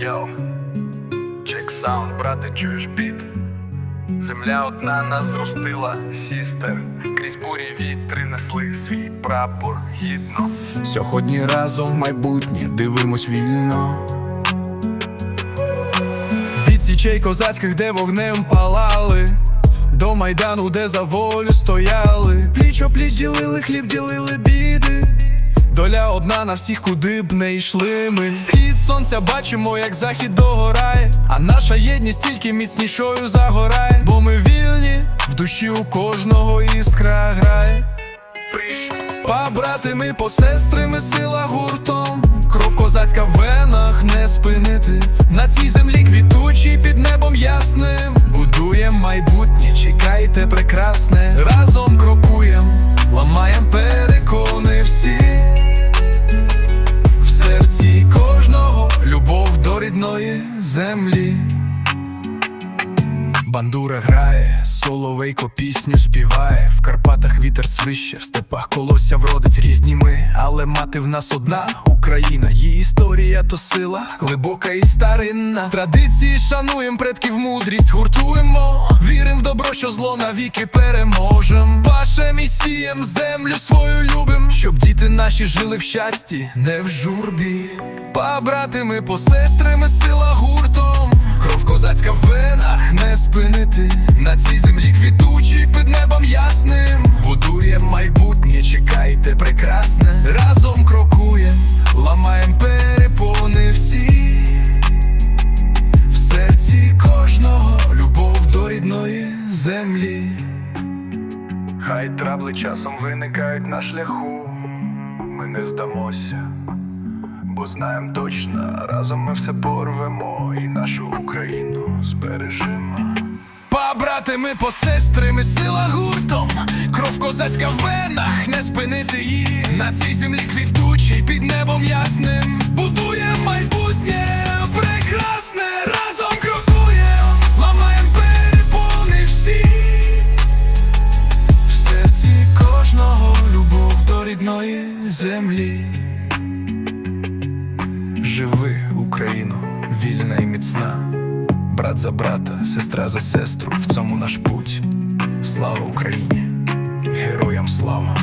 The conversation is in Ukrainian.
Йоу, чек саунд, брате, чуєш біт. Земля одна нас зростила, сістер. Крізь бурі вітри несли свій прапор гідно. Сьогодні разом майбутнє дивимось вільно. Від січей козацьких, де вогнем палали, до майдану, де за волю стояли, пліч опліч ділили, хліб ділили біди. Доля одна на всіх, куди б не йшли ми. Схід сонця бачимо, як захід догорає, а наша єдність тільки міцнішою загорає. Бо ми вільні, в душі у кожного іскра грає. Побратими, посестрими, сила гуртом, кров козацька в венах не спинити. На цій землі квітучій під небом ясним. Рідної землі. Бандура грає, соловейко пісню співає. В Карпатах вітер свище, в степах колося вродить різні ми. Але мати в нас одна Україна, її історія то сила, глибока і старинна. Традиції шануєм, предків мудрість гуртуємо. Вірим в добро, що зло навіки переможем. Пашем і сієм землю свою любим, щоб діти наші жили в щасті, не в журбі. Побратими, посестрими, сила гуртом. Хай трабли часом виникають на шляху. Ми не здамося, бо знаєм точно, разом ми все порвемо і нашу Україну збережемо. Побратими, посестрими, сила гуртом, кров козацька в венах, не спинити її на цій землі квітучій під небом ясним. Будує майбутнє землі. Живи, Україно, вільна і міцна. Брат за брата, сестра за сестру, в цьому наш путь. Слава Україні, героям слава!